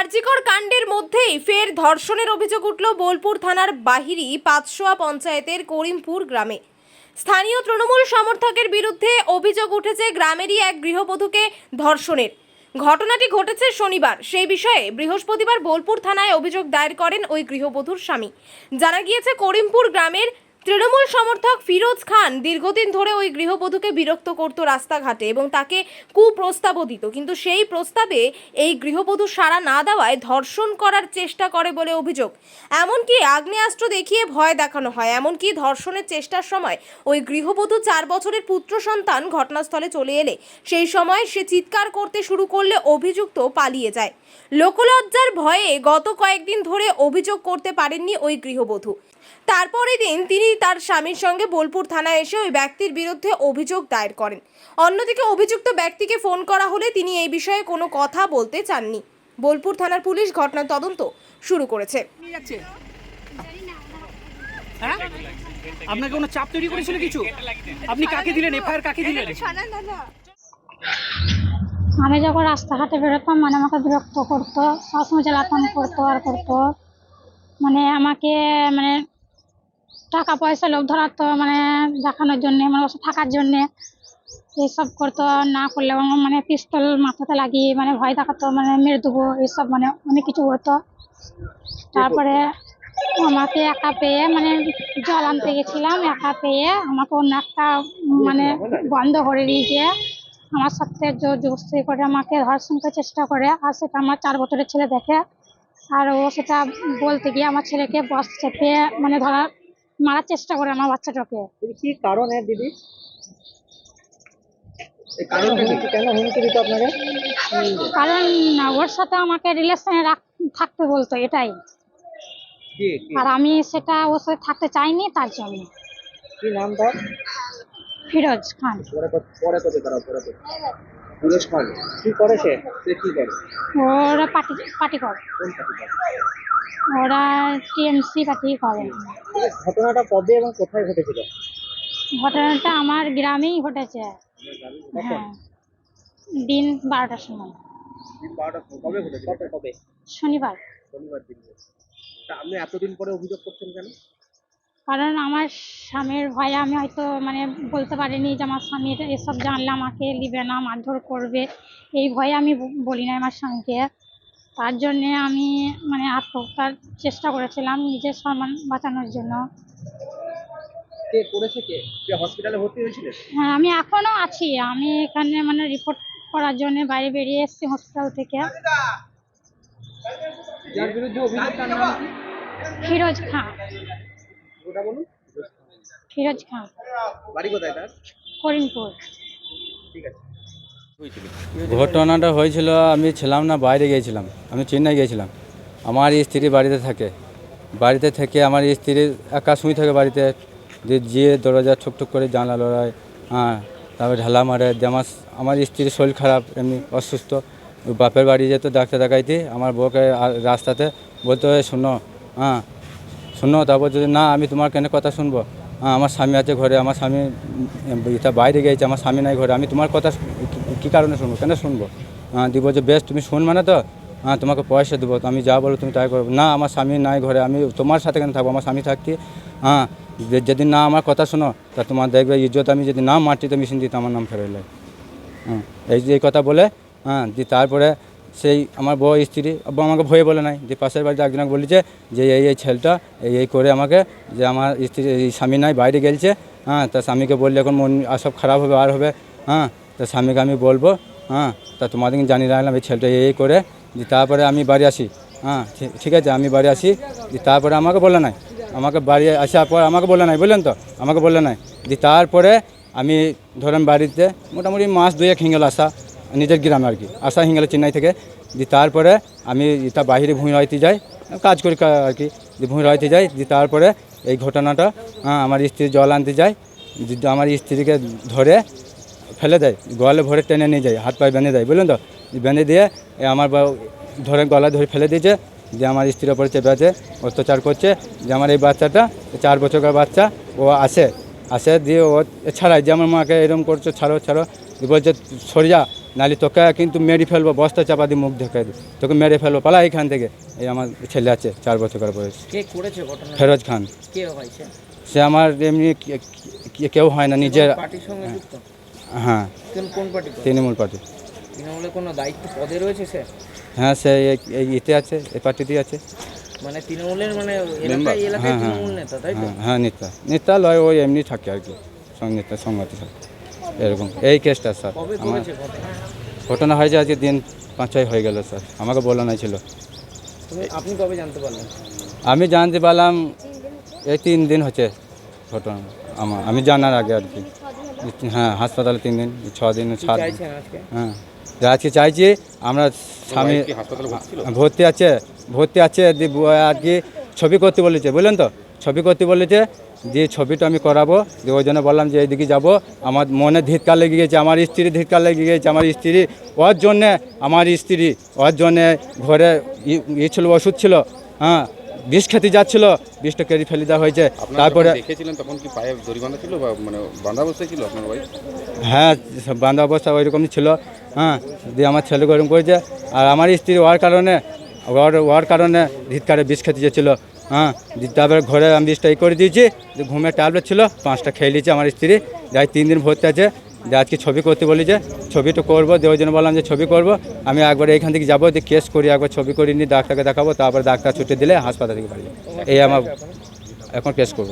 আরজিকর কাণ্ডের মধ্যেই ফের ধর্ষণের অভিযোগ উঠল বোলপুর থানার বাহিরি পাঁচশোয়া পঞ্চায়েতের করিমপুর গ্রামে। স্থানীয় তৃণমূল সমর্থকের বিরুদ্ধে অভিযোগ উঠেছে গ্রামেরই এক গৃহবধূকে ধর্ষণের। ঘটনাটি ঘটেছে শনিবার। সেই বিষয়ে বৃহস্পতিবার বোলপুর থানায় অভিযোগ দায়ের করেন ওই গৃহবধূর স্বামী। জানা গিয়েছে, করিমপুর গ্রামের তৃণমূল সমর্থক ফিরোজ খান দীর্ঘদিন ধরে ওই গৃহবধূকে বিরক্ত করত রাস্তাঘাটে এবং তাকে কুপ্রস্তাবও দিত কিন্তু সেই প্রস্তাবে এই গৃহবধূ সাড়া না দেওয়ায় ধর্ষণ করার চেষ্টা করে বলে অভিযোগ। এমনকি আগ্নেয়াস্ত্র দেখিয়ে ভয় দেখানো হয়। এমনকি ধর্ষণের চেষ্টার সময় ওই গৃহবধূ চার বছরের পুত্র সন্তান ঘটনাস্থলে চলে এলে, সেই সময় সে চিৎকার করতে শুরু করলে অভিযুক্ত পালিয়ে যায়। লোকলজ্জার ভয়ে গত কয়েকদিন ধরে অভিযোগ করতে পারেননি ওই গৃহবধূ। তারপরের দিন তিনি তার স্বামীর সঙ্গে বোলপুর থানায় এসে ওই ব্যক্তির বিরুদ্ধে অভিযোগ দায়ের করেন। অন্যদিকে অভিযুক্ত ব্যক্তিকে ফোন করা হলে তিনি এই বিষয়ে কোনো কথা বলতে চাননি। বোলপুর থানার পুলিশ ঘটনার তদন্ত শুরু করেছে। হ্যাঁ? আপনাকে কোনো চাপ তৈরি করেছিল কিছু? আপনি কাকে দিলেন? এফআইআর কাকে দিলেন? আমি যখন রাস্তাঘাটে বেরোতাম মানে আমাকে বিরক্ত করতো সবসময় জ্বালাতন করতো আর করতো। মানে আমাকে মানে টাকা পয়সা লোভ ধরাতো মানে দেখানোর জন্যে মানে বসে থাকার জন্যে। এইসব করতো, না করলে মানে পিস্তল মাথাতে লাগিয়ে মানে ভয় দেখাতো মানে মেরে দেবো, এইসব মানে অনেক কিছু করতো তারপরে আমাকে একা পেয়ে মানে জল আনতে গেছিলাম, একা পেয়ে আমাকে অন্য একটা মানে বন্ধ করে দিয়েছে। আমার সাথে জোর জবস্তি করে আমাকে ধর্ষণ করার চেষ্টা করে, আর সেটা আমার চার বছরের ছেলে দেখে আর ও সেটা বলতে গিয়ে আমার ছেলেকে বস চেপে মানে ধরা মারার চেষ্টা করে আমার বাচ্চাটাকে। কি কারণে দিদি? কারণ ওর সাথে আমাকে রিলেশনে থাকতে বলতো এটাই। আর আমি সেটা ওর সাথে থাকতে চাইনি তার জন্য। কি নাম তার? ফিরোজ খান। পরে পরে পরে সুরেশ খান কি করে সে? সে কি করে? ওরা পার্টি পার্টি করে। কোন পার্টি করে? ওরা টিএমসি পার্টি করে। ঘটনাটা কবে এবং কোথায় ঘটেছিল? ঘটনাটা আমার গ্রামেই ঘটেছে। হ্যাঁ। দিন বারোটার সময়। কবে ঘটেছিল? কবে? কবে শনিবার। শনিবার দিন। আপনি এতদিন পরে অভিযোগ করছেন কেন? কারণ আমার স্বামীর ভয়ে আমি হয়তো মানে বলতে পারিনি যে আমার স্বামী এটা- এসব জানলে আমাকে নিবে না মারধর করবে। এই ভয়ে আমি বলি না আমার স্বামীকে। তার জন্যে আমি মানে আত্মহত্যার চেষ্টা করেছিলাম নিজের সম্মান বাঁচানোর জন্য। কে করেছে কে? কে হসপিটালে ভর্তি হয়েছিলেন? হ্যাঁ আমি এখনও আছি। আমি এখানে মানে রিপোর্ট করার জন্য বাইরে বেরিয়ে এসেছি হসপিটাল থেকে। যার বিরুদ্ধে অভিযোগ তার নাম ফিরোজ খান ওটা বলুন। ফিরোজ খান বাড়ি কোথায় তার? করিমপুর। ঠিক আছে। ঘটনাটা হয়েছিল আমি ছিলাম না বাইরে গিয়েছিলাম। আমি চেন্নাই গিয়েছিলাম। আমার স্ত্রী বাড়িতে থাকে। বাড়িতে থেকে আমার স্ত্রী একা শুই থাকে বাড়িতে। দিয়ে গিয়ে দরজা ঠুক ঠুক করে জানলা লড়াই হ্যাঁ তারপরে ঢালা মারে। দিয়ে আমার আমার স্ত্রীর শরীর খারাপ এমনি অসুস্থ। বাপের বাড়ি যেত ডাক্তার দেখাইতে। আমার বউকে রাস্তাতে বলতে "এ শোনো হ্যাঁ শোনো, তারপর যদি না, আমি তোমার কেন কথা শুনব? হ্যাঁ আমার স্বামী আছে ঘরে, আমার স্বামী এটা বাইরে গিয়েছে, আমার স্বামী নাই ঘরে, আমি তোমার কথা কি- কারণে শুনব? কেন শুনব? হ্যাঁ দিব যে বেশ, তুমি শুন মানে তো? হ্যাঁ তোমাকে পয়সা দেবো আমি যা বলো তুমি তাই করব না, আমার স্বামী নাই ঘরে, আমি তোমার সাথে কেন থাকব? আমার স্বামী থাকতে হ্যাঁ যদি না আমার কথা শোনো, তা তোমার দেখবে ইজ্জত আমি যদি না মাটিতে মেশিন দিতে আমার নাম ফেরাইলে। হ্যাঁ এই যে এই কথা বলে হ্যাঁ দিয়ে তারপরে সেই আমার বউ, স্ত্রী আবার আমাকে ভয়ে বলে নাই। যে পাশের বাড়িতে একজনকে বলেছে যে, এই এই ছেলেটা এই এই করে আমাকে যে আমার স্ত্রী, এই স্বামী নাই, বাইরে গেলছে। হ্যাঁ তা স্বামীকে বললে এখন মন আর সব খারাপ হবে, আর হবে। হ্যাঁ তা স্বামীকে আমি বলব হ্যাঁ তা তোমাদেরকে জানিয়ে রাখলাম এই ছেলেটা এই করে। যে তারপরে আমি বাড়ি আসি। হ্যাঁ ঠিক- আছে, আমি বাড়ি আসি। যে তারপরে আমাকে বলে নাই। আমাকে বাড়ি আসার পর আমাকে বলে নাই, বুঝলেন তো? আমাকে বলে নাই। যে তারপরে আমি ধরেন বাড়িতে মোটামুটি মাস দুয়েক হিঙ্গেল আসা। নিজের গ্রামে আর কি। আসা হিঙ্গেল চেন্নাই থেকে যে তারপরে আমি তা বাইরে ভূমি রাইতে যাই, কাজ করি আর কি। যে ভূমি রাইতে যাই যে তারপরে এই ঘটনাটা আমার স্ত্রী জল আনতে যায় আমার স্ত্রীকে ধরে ফেলে দেয়, গোয়ালে ভরে টেনে নিয়ে যায়, হাত পায়ে বেঁধে দেয়, বুঝলেন তো? বেঁধে দিয়ে আমার ধরে গলা ধরে ফেলে দিয়েছে যে আমার স্ত্রীর ওপরে চেপে আছে, অত্যাচার করছে যে আমার এই বাচ্চাটা, চার বছরের বাচ্চা, ও আসে আসে দিয়ে ও ছাড়াই, যে আমার মাকে এরকম করছ, ছাড়ো ছাড়ো বলছে, সরে যা। নাহলে তোকে কিন্তু মেরে ফেলব বস্তা চাপা দিয়ে মুখ ঢেকে দিই তোকে মেরে ফেলব পালা এখান থেকে। এই আমার ছেলে আছে চার বছরের বয়স। ফেরোজ খান। সে আমার এমনি কেউ হয় না নিজের সঙ্গে হ্যাঁ। করে তৃণমূল পার্টি কোনো দায়িত্ব পদে রয়েছে সে? হ্যাঁ সে এই- ইতে আছে এই পার্টিতেই আছে। মানে তৃণমূলের মানে এলাকায় এলাকায় হ্যাঁ হ্যাঁ। তৃণমূল নেতা তাই তো? হ্যাঁ হ্যাঁ নেতা। নেতা লয় ওই এমনি থাকে আর কি। সঙ্গে নেতা সংগতি থাকে। এরকম। এই কেসটা স্যার। আমার ঘটনা? ঘটনা হয়েছে আজকে দিন পাঁচ ছয় হয়ে গেল স্যার। আমাকে বলা নাই ছিল। আপনি কবে জানতে পারলেন? আমি জানতে পারলাম এই তিন দিন হচ্ছে ঘটনা আমার। আমি জানার আগে আর কি। হ্যাঁ হাসপাতালে তিন দিন ছ দিন সাত দিন। হ্যাঁ যা আজকে চাইছি আমরা স্বামী ভর্তি আছে ভর্তি আছে আর কি ছবি করতে বলেছে বুঝলেন তো? ছবি করতে বলেছে যে ছবিটা আমি করাবো দিয়ে ওই জন্য বললাম যে এইদিকে যাব। আমার মনে ধিৎকার লেগে গেছে আমার স্ত্রী ধিৎকার লেগে গেছে আমার স্ত্রী ওর জন্যে আমার স্ত্রী ওর জন্যে ঘরে ই- ই ছিল ওষুধ ছিল হ্যাঁ বিষ খেতে যাচ্ছিল বিষটা কেড়ে ফেলে দেওয়া হয়েছে। তারপরে দেখেছিলেন তখন কি পায়ে দড়ি বাঁধা ছিল বা মানে বাঁধা অবস্থায় ছিল আপনার হ্যাঁ সব অবস্থা ওই রকমই ছিল হ্যাঁ দিয়ে আমার ছেলে গরম করেছে। আর আমার স্ত্রী ওর কারণে ওর ওর কারণে ধিৎকারে বিষ খেতে চেয়েছিল হ্যাঁ তারপরে ঘরে আমি স্ট্রাই করে দিয়েছি দিয়ে ঘুমের ট্যাবলেট ছিল, পাঁচটা খেয়ে নিয়েছে আমার স্ত্রী। যাই তিন দিন ভর্তি আছে যে আজকে ছবি করতে বলেছে ছবিটা করব, দেওয়ার জন্য বললাম যে ছবি করব। আমি একবার এইখান থেকে যাব যে কেস করি, একবার ছবি করে নিয়ে ডাক্তারকে দেখাবো, তারপরে ডাক্তার ছুটি দিলে হাসপাতাল থেকে বাড়ি এই আমার এখন কেস করব।